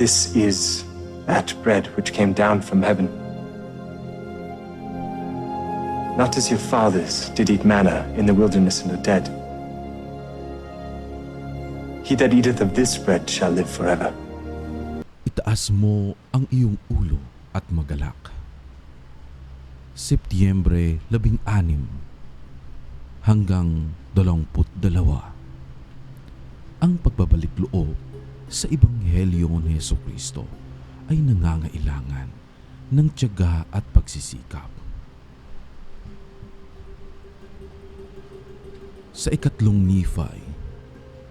This is that bread which came down from heaven. Not as your fathers did eat manna in the wilderness and are dead. He that eateth of this bread shall live forever. Itaas mo ang iyong ulo at magalak. Setyembre 16 hanggang 22 Ang pagbabalik loob sa Ebanghelyo ni Yeso Kristo ay nangangailangan ng tiyaga at pagsisikap. Sa ikatlong Nephi,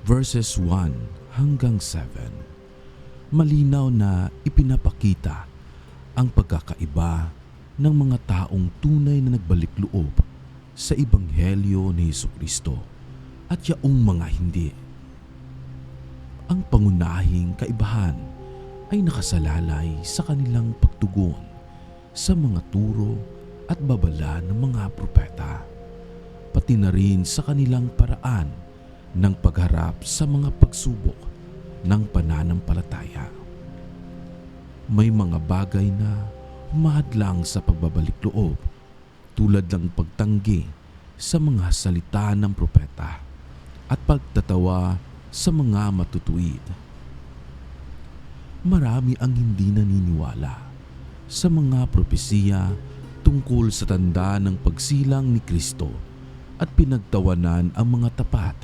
verses 1 hanggang 7, malinaw na ipinapakita ang pagkakaiba ng mga taong tunay na nagbalik loob sa Ebanghelyo ni Yesu Kristo at yaong mga hindi. Ang pangunahing kaibahan ay nakasalalay sa kanilang pagtugon sa mga turo at babala ng mga propeta, pati na rin sa kanilang paraan ng pagharap sa mga pagsubok ng pananampalataya. May mga bagay na humahadlang sa pagbabalik loob tulad ng pagtanggi sa mga salita ng propeta at pagtatawa sa mga matutuwid. Marami ang hindi naniniwala sa mga propesiya tungkol sa tanda ng pagsilang ni Kristo at pinagtawanan ang mga tapat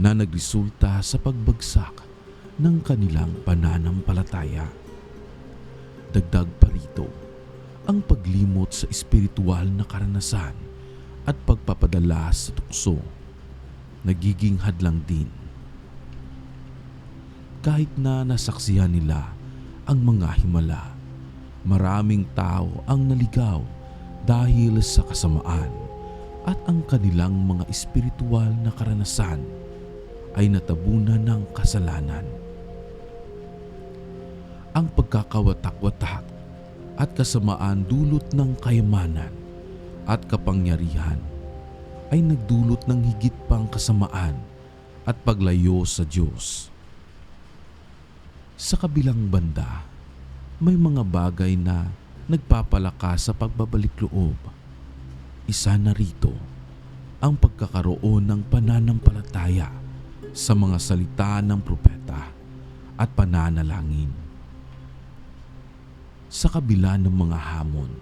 na nagresulta sa pagbagsak ng kanilang pananampalataya. Dagdag pa rito ang paglimot sa espiritual na karanasan at pagpapadala sa tukso. Nagiging hadlang din. Kahit na nasaksihan nila ang mga himala, maraming tao ang naligaw dahil sa kasamaan at ang kanilang mga espiritual na karanasan ay natabunan ng kasalanan. Ang pagkakawatak-watak at kasamaan dulot ng kayamanan at kapangyarihan ay nagdulot ng higit pang kasamaan at paglayo sa Diyos. Sa kabilang banda, may mga bagay na nagpapalakas sa pagbabalik loob. Isa na rito ang pagkakaroon ng pananampalataya sa mga salita ng propeta at pananalangin. Sa kabila ng mga hamon,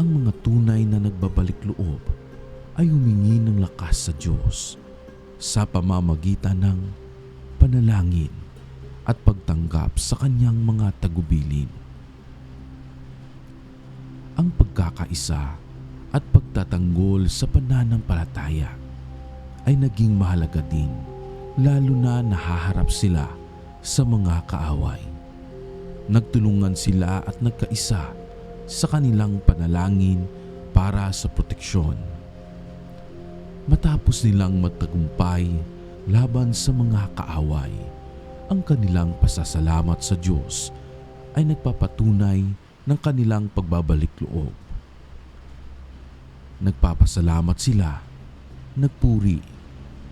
ang mga tunay na nagbabalik loob ay humingi ng lakas sa Diyos sa pamamagitan ng panalangin at pagtanggap sa kanyang mga tagubilin. Ang pagkakaisa at pagtatanggol sa pananampalataya ay naging mahalaga din lalo na nahaharap sila sa mga kaaway. Nagtulungan sila at nagkaisa sa kanilang panalangin para sa proteksyon. Matapos nilang magtagumpay laban sa mga kaaway, ang kanilang pasasalamat sa Diyos ay nagpapatunay ng kanilang pagbabalik loob. Nagpapasalamat sila, nagpuri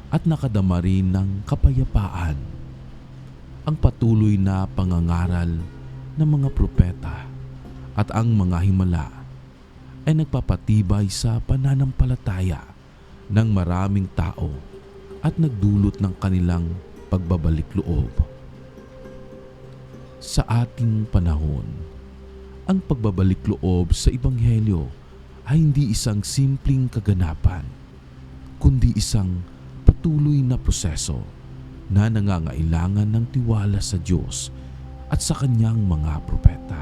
at nakadama rin ng kapayapaan. Ang patuloy na pangangaral ng mga propeta at ang mga himala ay nagpapatibay sa pananampalataya ng maraming tao at nagdulot ng kanilang pagbabalik loob. Sa ating panahon, ang pagbabalik loob sa Ebanghelyo ay hindi isang simpleng kaganapan, kundi isang patuloy na proseso na nangangailangan ng tiwala sa Diyos at sa kanyang mga propeta.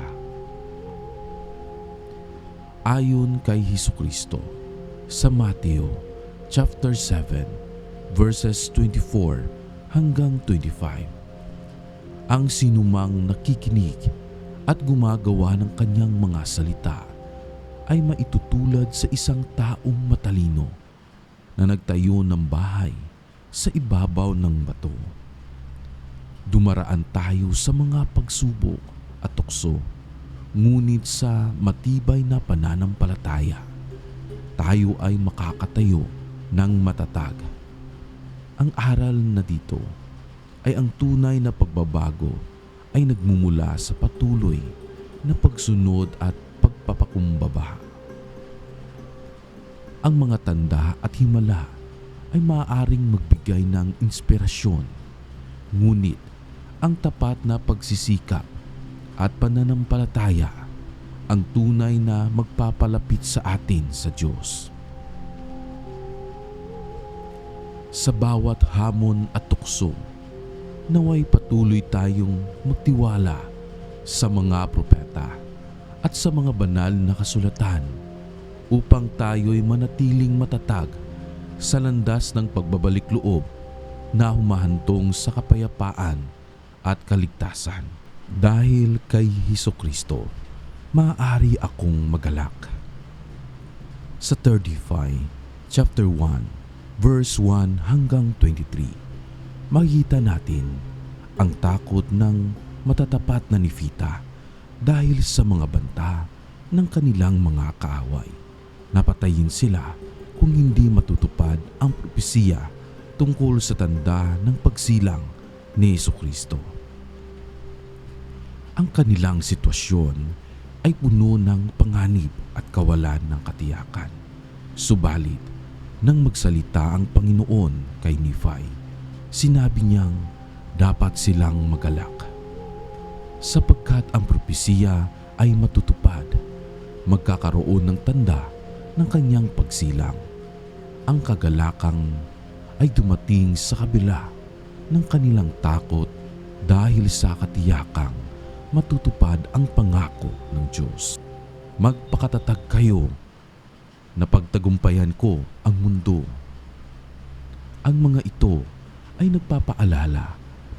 Ayon kay Hesus Kristo sa Mateo chapter 7 verses 24 hanggang 25. Ang sinumang nakikinig at gumagawa ng kanyang mga salita ay maitutulad sa isang taong matalino na nagtayo ng bahay sa ibabaw ng bato. Dumaraan tayo sa mga pagsubok at tukso, ngunit sa matibay na pananampalataya, tayo ay makakatayo ng matatag. Ang aral na dito ay ang tunay na pagbabago ay nagmumula sa patuloy na pagsunod at pagpapakumbaba. Ang mga tanda at himala ay maaaring magbigay ng inspirasyon, ngunit ang tapat na pagsisikap at pananampalataya ang tunay na magpapalapit sa atin sa Diyos. Sa bawat hamon at tukso, naway patuloy tayong magtiwala sa mga propeta at sa mga banal na kasulatan upang tayo'y manatiling matatag sa landas ng pagbabalik loob na humahantong sa kapayapaan at kaligtasan. Dahil kay Heso Kristo, maaari akong magalak. Sa 35, chapter 1, verse 1 hanggang 23, makikita natin ang takot ng matatapat na nifita dahil sa mga banta ng kanilang mga kaaway. Napatayin sila kung hindi matutupad ang propesiya tungkol sa tanda ng pagsilang ni Yesu Kristo. Ang kanilang sitwasyon ay puno ng panganib at kawalan ng katiyakan. Subalit, nang magsalita ang Panginoon kay Nephi, sinabi niyang dapat silang magalak. Sapagkat ang propesiya ay matutupad, magkakaroon ng tanda ng kanyang pagsilang. Ang kagalakang ay dumating sa kabila ng kanilang takot dahil sa katiyakang matutupad ang pangako ng Diyos. Magpakatatag kayo na pagtagumpayan ko ang mundo. Ang mga ito ay nagpapaalala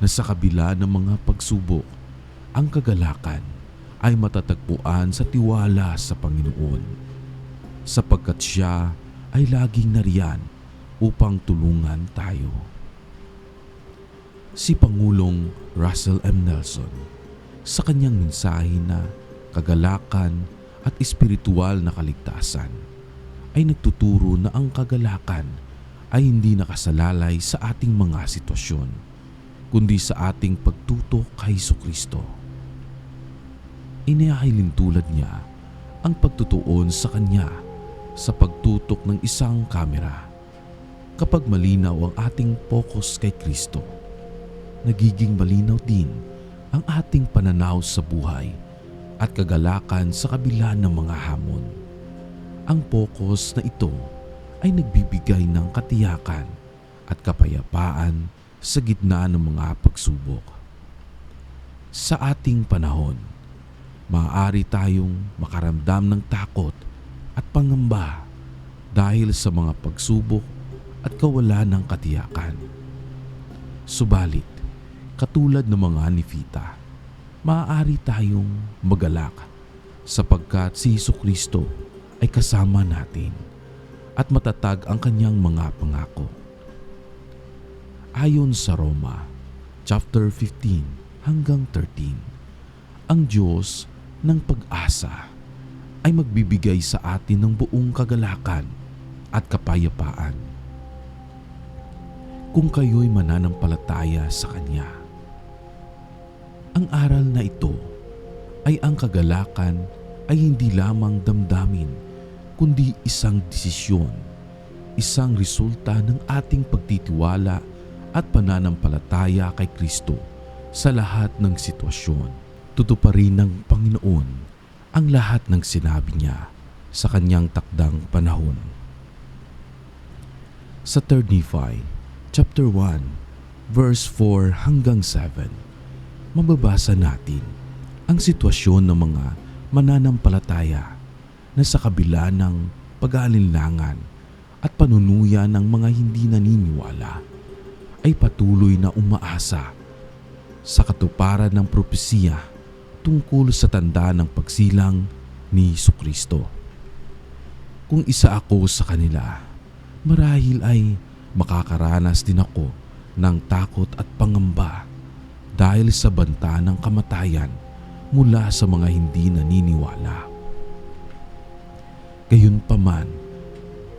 na sa kabila ng mga pagsubok, ang kagalakan ay matatagpuan sa tiwala sa Panginoon sapagkat siya ay laging nariyan upang tulungan tayo. Si Pangulong Russell M. Nelson sa kanyang mensahe na kagalakan at espiritual na kaligtasan ay nagtuturo na ang kagalakan ay hindi nakasalalay sa ating mga sitwasyon kundi sa ating pagtutok kay Hesus Kristo. Inihahilin tulad niya ang pagtutuon sa Kanya sa pagtutok ng isang kamera. Kapag malinaw ang ating focus kay Kristo, nagiging malinaw din ang ating pananaw sa buhay at kagalakan sa kabila ng mga hamon. Ang focus na ito ay nagbibigay ng katiyakan at kapayapaan sa gitna ng mga pagsubok. Sa ating panahon, maaari tayong makaramdam ng takot at pangamba dahil sa mga pagsubok at kawalan ng katiyakan. Subalit, katulad ng mga nifita, maaari tayong magalak sapagkat si Kristo ay kasama natin at matatag ang kanyang mga pangako. Ayon sa Roma, chapter 15 hanggang 13, ang Diyos ng pag-asa ay magbibigay sa atin ng buong kagalakan at kapayapaan. Kung kayo'y mananampalataya sa Kanya. Ang aral na ito ay ang kagalakan ay hindi lamang damdamin kundi isang desisyon, isang resulta ng ating pagtitiwala at pananampalataya kay Kristo sa lahat ng sitwasyon. Tutuparin ng Panginoon ang lahat ng sinabi niya sa kanyang takdang panahon. Sa 3 Nephi, chapter 1, verse 4 hanggang 7, mababasa natin ang sitwasyon ng mga mananampalataya na sa kabila ng pag-aalinlangan at panunuya ng mga hindi naniniwala ay patuloy na umaasa sa katuparan ng propesiya tungkol sa tanda ng pagsilang ni Kristo. Kung isa ako sa kanila, marahil ay makakaranas din ako ng takot at pangamba dahil sa banta ng kamatayan mula sa mga hindi naniniwala. Gayunpaman,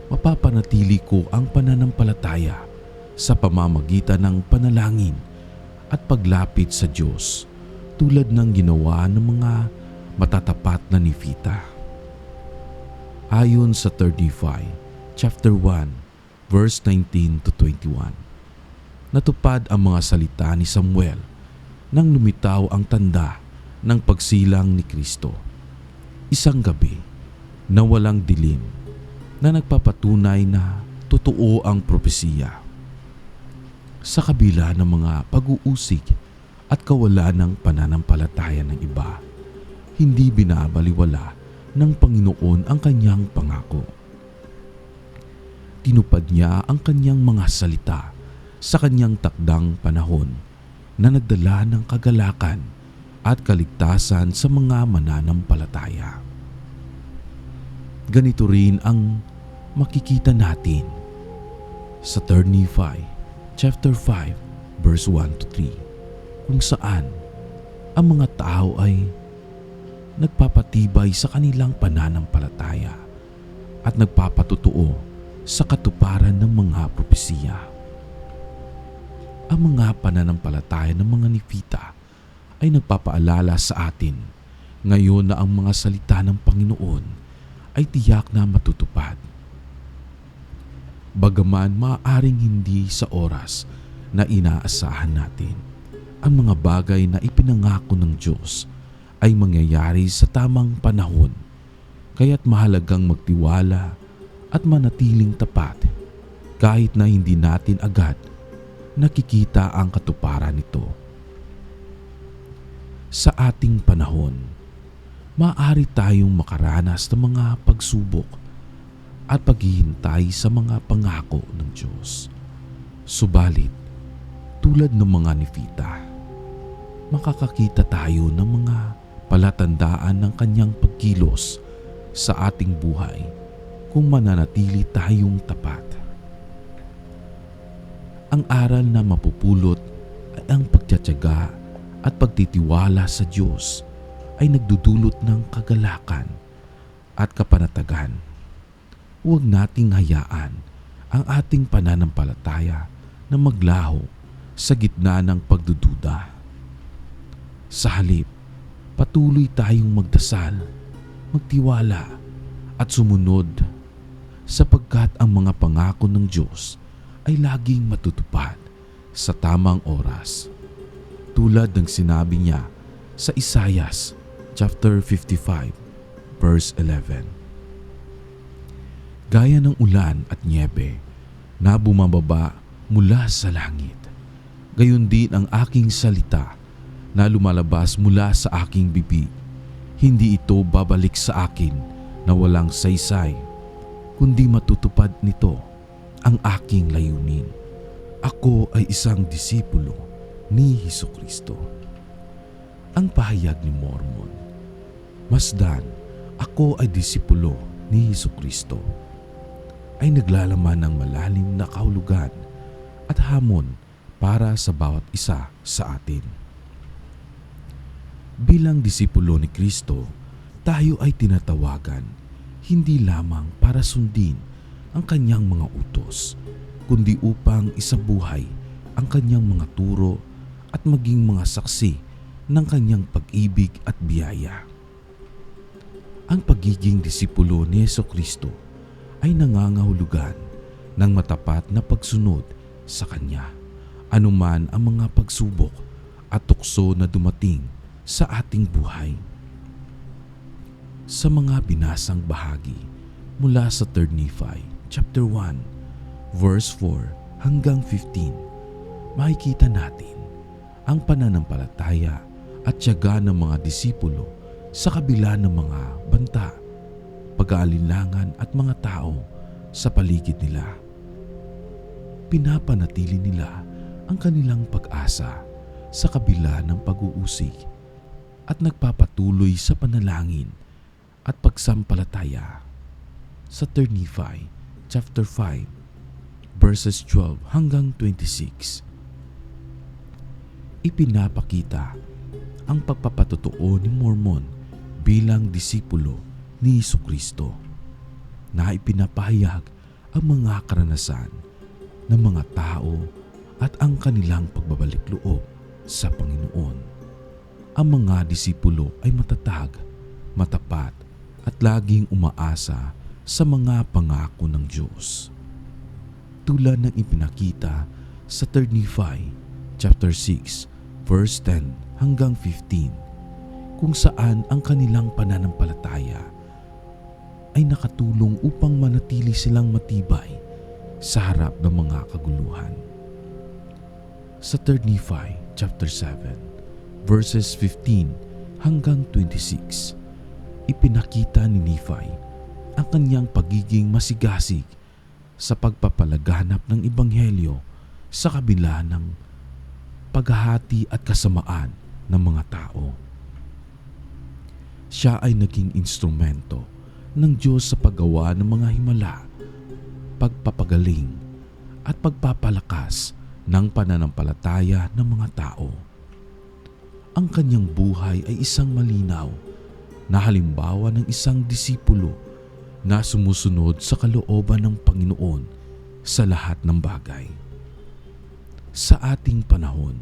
mapapanatili ko ang pananampalataya sa pamamagitan ng panalangin at paglapit sa Diyos tulad ng ginawa ng mga matatapat na nifita. Ayon sa 3 Nephi, chapter 1, verse 19 to 21. Natupad ang mga salita ni Samuel nang lumitaw ang tanda ng pagsilang ni Kristo. Isang gabi na walang dilim na nagpapatunay na totoo ang propesiya. Sa kabila ng mga pag-uusig at kawalan ng pananampalataya ng iba, hindi binabaliwala ng Panginoon ang kanyang pangako. Tinupad niya ang kanyang mga salita sa kanyang takdang panahon na nagdala ng kagalakan at kaligtasan sa mga mananampalataya. Ganito rin ang makikita natin sa 3 Nephi chapter 5 verse 1 to 3 kung saan ang mga tao ay nagpapatibay sa kanilang pananampalataya at nagpapatutuo sa katuparan ng mga propesiya. Ang mga pananampalataya ng mga nipita ay nagpapaalala sa atin ngayon na ang mga salita ng Panginoon ay tiyak na matutupad. Bagaman maaaring hindi sa oras na inaasahan natin, ang mga bagay na ipinangako ng Diyos ay mangyayari sa tamang panahon. Kaya't mahalagang magtiwala at manatiling tapat kahit na hindi natin agad nakikita ang katuparan nito. Sa ating panahon, maaari tayong makaranas ng mga pagsubok at paghihintay sa mga pangako ng Diyos. Subalit, tulad ng mga nifita, makakakita tayo ng mga palatandaan ng kanyang pagkilos sa ating buhay kung mananatili tayong tapat. Ang aral na mapupulot ay ang pagtsatsaga at pagtitiwala sa Diyos ay nagdudulot ng kagalakan at kapanatagan. Huwag nating hayaan ang ating pananampalataya na maglaho sa gitna ng pagdududa. Sa halip, patuloy tayong magdasal, magtiwala at sumunod sapagkat ang mga pangako ng Diyos ay laging matutupad sa tamang oras. Tulad ng sinabi niya sa Isayas chapter 55 verse 11. Gaya ng ulan at niebe na bumababa mula sa langit. Gayon din ang aking salita na lumalabas mula sa aking bibig. Hindi ito babalik sa akin na walang saysay, kundi matutupad nito ang aking layunin. Ako ay isang disipulo ni Heso Kristo. Ang pahayag ni Mormon, Masdan, ako ay disipulo ni Heso Kristo ay naglalaman ng malalim na kahulugan at hamon para sa bawat isa sa atin. Bilang disipulo ni Kristo, tayo ay tinatawagan hindi lamang para sundin ang kanyang mga utos, kundi upang isabuhay ang kanyang mga turo at maging mga saksi ng kanyang pag-ibig at biyaya. Ang pagiging disipulo ni Yeso Kristo ay nangangahulugan ng matapat na pagsunod sa Kanya, anuman ang mga pagsubok at tukso na dumating sa ating buhay. Sa mga binasang bahagi mula sa 3 Nephi chapter 1 verse 4 hanggang 15, makikita natin ang pananampalataya at tiyaga ng mga disipulo sa kabila ng mga banta pag-aalinlangan at mga tao sa paligid nila. Pinapanatili nila ang kanilang pag-asa sa kabila ng pag-uusig at nagpapatuloy sa panalangin at pagsampalataya. Sa 3 Nephi chapter 5 verses 12 hanggang 26 ipinapakita ang pagpapatotoo ni Mormon bilang disipulo ni Iso Kristo na ipinapahayag ang mga karanasan ng mga tao at ang kanilang pagbabalik loob sa Panginoon. ang mga disipulo ay matatag, matapat at laging umaasa sa mga pangako ng Diyos. Tulad ng ipinakita sa 3 Nephi chapter 6 verse 10 hanggang 15 kung saan ang kanilang pananampalataya ay nakatulong upang manatili silang matibay sa harap ng mga kaguluhan. Sa 3 Nephi chapter 7 verses 15 hanggang 26 ipinakita ni Nephi ang kanyang pagiging masigasig sa pagpapalaganap ng ebanghelyo sa kabila ng paghahati at kasamaan ng mga tao. Siya ay naging instrumento ng Diyos sa paggawa ng mga himala, pagpapagaling at pagpapalakas ng pananampalataya ng mga tao. Ang kanyang buhay ay isang malinaw na halimbawa ng isang disipulo na sumusunod sa kalooban ng Panginoon sa lahat ng bagay. Sa ating panahon,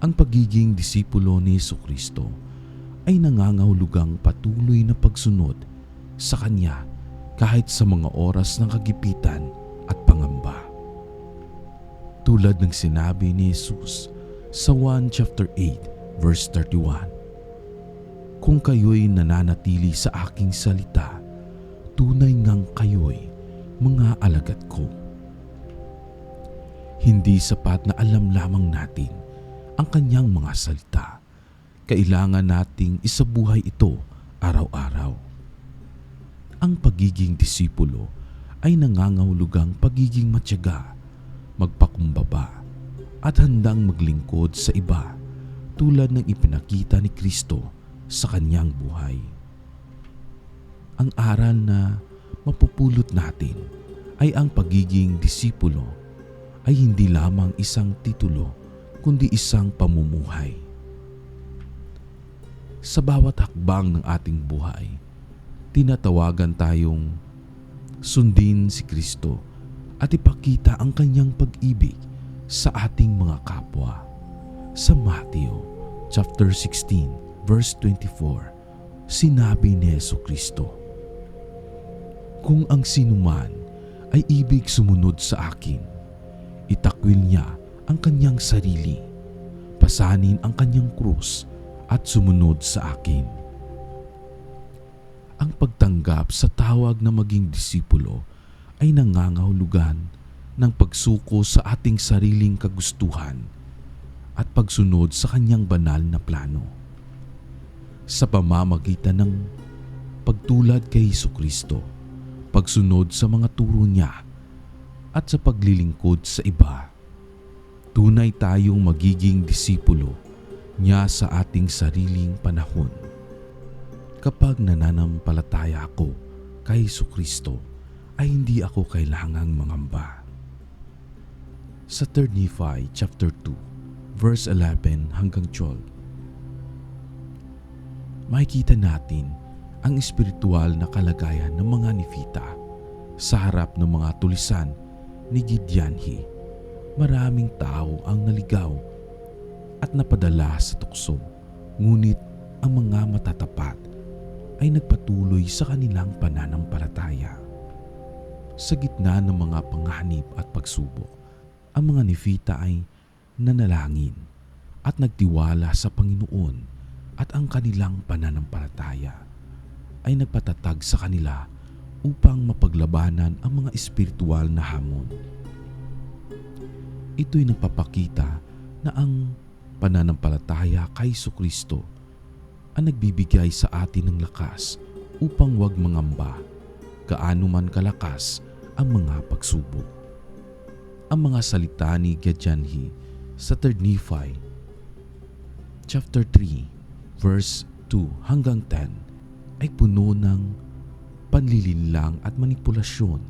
ang pagiging disipulo ni Yesu Kristo ay nangangahulugang patuloy na pagsunod sa Kanya kahit sa mga oras ng kagipitan at pangamba. Tulad ng sinabi ni Jesus sa 1 chapter 8 verse 31, Kung kayo'y nananatili sa aking salita, tunay ngang kayo'y mga alagad ko. Hindi sapat na alam lamang natin ang kanyang mga salita. Kailangan nating isabuhay ito araw-araw. Ang pagiging disipulo ay nangangahulugang pagiging matyaga, magpakumbaba, at handang maglingkod sa iba tulad ng ipinakita ni Kristo sa kanyang buhay. Ang aral na mapupulot natin ay ang pagiging disipulo ay hindi lamang isang titulo kundi isang pamumuhay. Sa bawat hakbang ng ating buhay, tinatawagan tayong sundin si Kristo at ipakita ang kanyang pag-ibig sa ating mga kapwa. Sa Mateo chapter 16 verse 24, sinabi ni Yesu Kristo, Kung ang sinuman ay ibig sumunod sa akin, itakwil niya ang kanyang sarili, pasanin ang kanyang krus at sumunod sa akin. Ang pagtanggap sa tawag na maging disipulo ay nangangahulugan ng pagsuko sa ating sariling kagustuhan at pagsunod sa kanyang banal na plano. Sa pamamagitan ng pagtulad kay Hesus Kristo, pagsunod sa mga turo niya at sa paglilingkod sa iba, tunay tayong magiging disipulo niya sa ating sariling panahon. Kapag nananampalataya ako kay Hesus Kristo, ay hindi ako kailangang mangamba. Sa 3 Nephi chapter 2, verse 11 hanggang 12, makikita natin ang espiritual na kalagayan ng mga Nefita sa harap ng mga tulisan ni Gideonhi. Maraming tao ang naligaw at napadala sa tukso, ngunit ang mga matatapat ay nagpatuloy sa kanilang pananampalataya. Sa gitna ng mga panganib at pagsubok, ang mga Nefita ay nanalangin at nagtiwala sa Panginoon at ang kanilang pananampalataya ay nagpatatag sa kanila upang mapaglabanan ang mga espiritual na hamon. Ito'y nagpapakita na ang pananampalataya kay Kristo ang nagbibigay sa atin ng lakas upang wag mangamba gaano man kalakas ang mga pagsubok. Ang mga salita ni Gedyanhi sa 3 Nephi chapter 3 verse 2 hanggang 10 ay puno ng panlilinlang at manipulasyon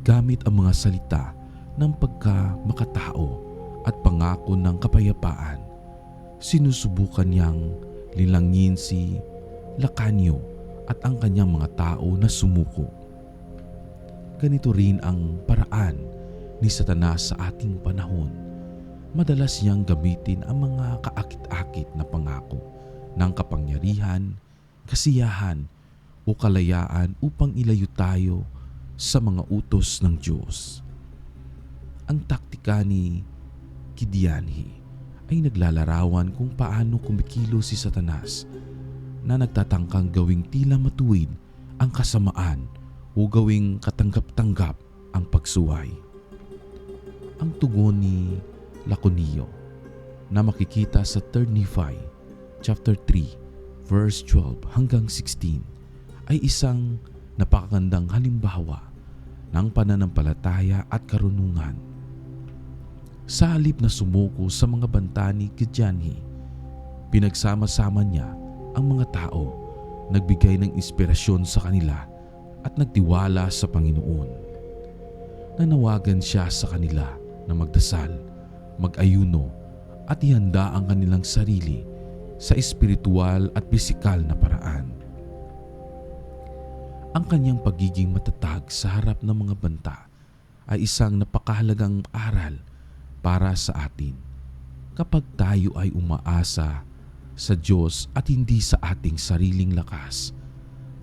gamit ang mga salita ng pagkamakatao at pangako ng kapayapaan. Sinusubukan niyang lilangin si Lacanio at ang kanyang mga tao na sumuko. Ganito rin ang paraan ni Satanas sa ating panahon. Madalas niyang gamitin ang mga kaakit-akit na pangako ng kapangyarihan, kasiyahan o kalayaan upang ilayo tayo sa mga utos ng Diyos. Ang taktika ni Kidianhi ay naglalarawan kung paano kumikilo si Satanas na nagtatangkang gawing tila matuwid ang kasamaan o gawing katanggap-tanggap ang pagsuway. Ang tugon ni Laconio na makikita sa 3 Nephi chapter 3 verse 12 hanggang 16 ay isang napakagandang halimbawa ng pananampalataya at karunungan. Sa halip na sumuko sa mga banta ni Gijanhi, pinagsama-sama niya ang mga tao, nagbigay ng inspirasyon sa kanila at nagtiwala sa Panginoon. Nanawagan siya sa kanila na magdasal, mag-ayuno at ihanda ang kanilang sarili sa espiritual at pisikal na paraan. Ang kanyang pagiging matatag sa harap ng mga banta ay isang napakahalagang aral para sa atin kapag tayo ay umaasa sa Diyos at hindi sa ating sariling lakas.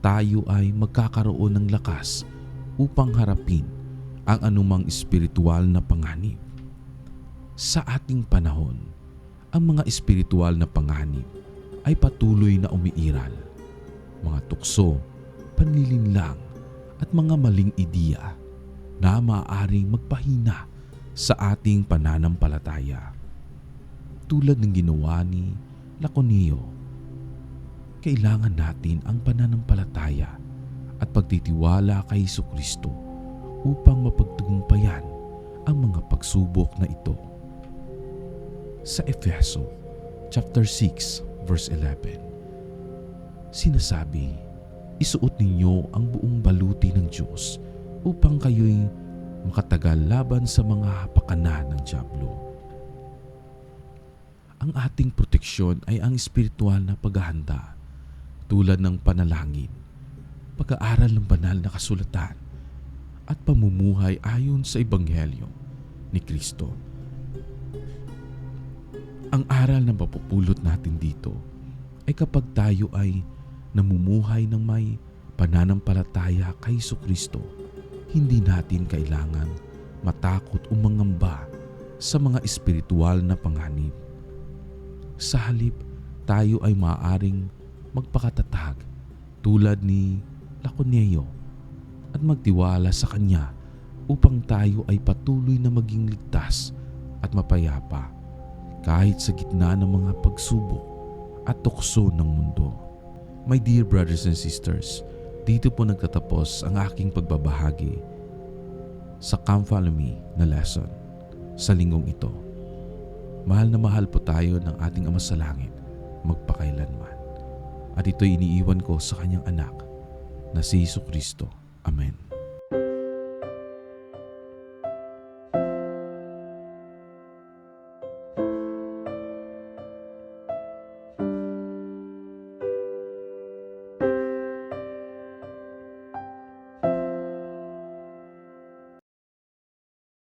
Tayo ay magkakaroon ng lakas upang harapin ang anumang espiritual na panganib. Sa ating panahon, ang mga espiritual na panganib ay patuloy na umiiral. Mga tukso, panlilinlang at mga maling ideya na maaaring magpahina sa ating pananampalataya. Tulad ng ginawa ni Laconio, kailangan natin ang pananampalataya at pagtitiwala kay Hesus Kristo upang mapagtagumpayan ang mga pagsubok na ito. Sa Efeso chapter 6 verse 11 sinasabi, isuot ninyo ang buong baluti ng Diyos upang kayo'y makatagal laban sa mga hapakanan ng Diablo. Ang ating proteksyon ay ang espiritual na paghahanda tulad ng panalangin, pag-aaral ng banal na kasulatan at pamumuhay ayon sa Ebanghelyo ni Kristo. Ang aral na mapupulot natin dito ay kapag tayo ay namumuhay ng may pananampalataya kay Kristo, hindi natin kailangan matakot o mangamba sa mga espiritual na panganib. Sa halip, tayo ay maaaring magpakatatag tulad ni Laconeo at magtiwala sa Kanya upang tayo ay patuloy na maging ligtas at mapayapa kahit sa gitna ng mga pagsubok at tukso ng mundo. My dear brothers and sisters, dito po nagtatapos ang aking pagbabahagi sa Come Follow Me na lesson sa linggong ito. Mahal na mahal po tayo ng ating Ama sa Langit magpakailanman. At ito'y iniiwan ko sa kanyang anak na si Yesu Kristo. Amen.